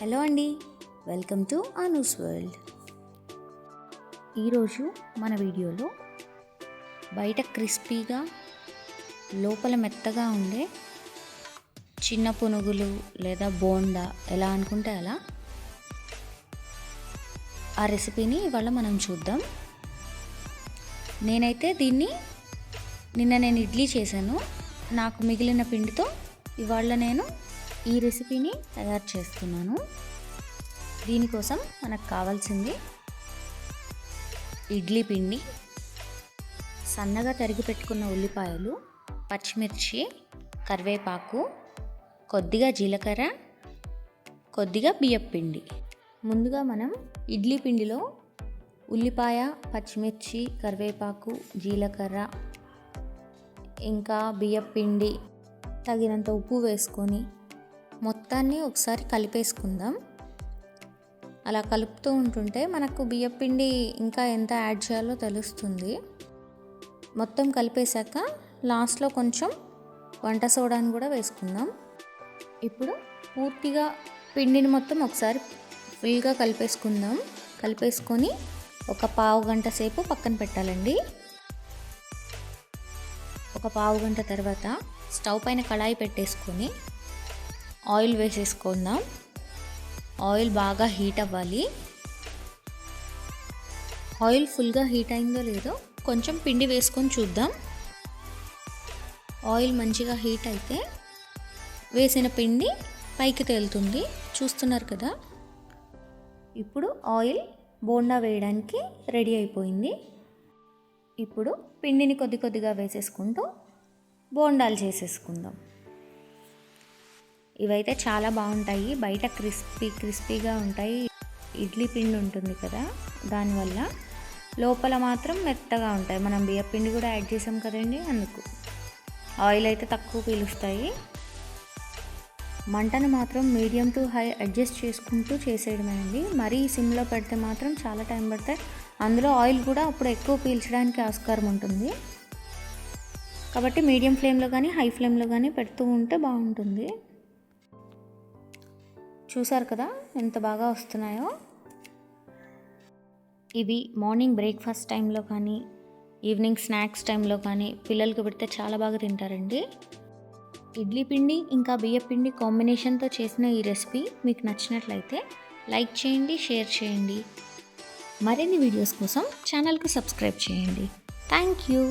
Hello అండి welcome to Anu's world. ఈరోజు మన వీడియోలో బయట క్రిస్పీగా లోపల మెత్తగా ఉండే చిన్న పునుగులు లేదా బోండా ఎలా అనుకుంటే అలా ఆ రెసిపీని ఇవాళ మనం చూద్దాం. నేనైతే దీన్ని నిన్న నేను ఇడ్లీ చేశాను. నాకు మిగిలిన పిండితో ఇవాళ నేను ఈ రెసిపీని తయారు చేస్తున్నాను. దీనికోసం మనకు కావాల్సింది ఇడ్లీ పిండి సన్నగా తరిగి పెట్టుకున్న ఉల్లిపాయలు పచ్చిమిర్చి కరివేపాకు కొద్దిగా జీలకర్ర కొద్దిగా బియ్యం పిండి. ముందుగా మనం ఇడ్లీ పిండిలో ఉల్లిపాయ పచ్చిమిర్చి కరివేపాకు జీలకర్ర ఇంకా బియ్యం పిండి తగినంత ఉప్పు వేసుకొని మొత్తాన్ని ఒకసారి కలిపేసుకుందాం. అలా కలుపుతూ ఉంటుంటే మనకు బియ్యం పిండి ఇంకా ఎంత యాడ్ చేయాలో తెలుస్తుంది. మొత్తం కలిపేశాక లాస్ట్లో కొంచెం వంట సోడాని కూడా వేసుకుందాం. ఇప్పుడు పూర్తిగా పిండిని మొత్తం ఒకసారి ఫుల్గా కలిపేసుకుందాం. కలిపేసుకొని ఒక పావు గంట సేపు పక్కన పెట్టాలండి. ఒక పావు గంట తర్వాత స్టవ్ పైన కళాయి పెట్టేసుకొని ఆయిల్ వేసేసుకుందాం. ఆయిల్ బాగా హీట్ అవ్వాలి. ఆయిల్ ఫుల్గా హీట్ అయిందో లేదో కొంచెం పిండి వేసుకొని చూద్దాం. ఆయిల్ మంచిగా హీట్ అయితే వేసిన పిండి పైకి తేలుతుంది. చూస్తున్నారు కదా? ఇప్పుడు ఆయిల్ బోండా వేయడానికి రెడీ అయిపోయింది. ఇప్పుడు పిండిని కొద్ది కొద్దిగా వేసేసుకుంటూ బోండాలు చేసేసుకుందాం. ఇవైతే చాలా బాగుంటాయి. బయట క్రిస్పీ క్రిస్పీగా ఉంటాయి. ఇడ్లీ పిండి ఉంటుంది కదా దానివల్ల లోపల మాత్రం మెత్తగా ఉంటాయి. మనం బియ్య పిండి కూడా యాడ్ చేసాం కదండి అందుకు. ఆయిల్ అయితే తక్కువ పీలుస్తాయి. మంటను మాత్రం మీడియం టు హై అడ్జస్ట్ చేసుకుంటూ చేసేయడమే అండి. మరీ సిమ్లో పెడితే మాత్రం చాలా టైం పడతాయి. అందులో ఆయిల్ కూడా అప్పుడు ఎక్కువ పీల్చడానికి ఆస్కారం ఉంటుంది. కాబట్టి మీడియం ఫ్లేమ్లో కానీ హై ఫ్లేమ్లో కానీ పెడుతూ ఉంటే బాగుంటుంది. చూసారు కదా ఎంత బాగా వస్తున్నాయో? ఇవి మార్నింగ్ బ్రేక్ఫాస్ట్ టైంలో కానీ ఈవినింగ్ స్నాక్స్ టైంలో కానీ పిల్లలకి పెడితే చాలా బాగా తింటారండి. ఇడ్లీ పిండి ఇంకా బియ్య పిండి కాంబినేషన్తో చేసిన ఈ రెసిపీ మీకు నచ్చినట్లయితే లైక్ చేయండి షేర్ చేయండి. మరిన్ని వీడియోస్ కోసం ఛానల్కి సబ్స్క్రైబ్ చేయండి. Thank you.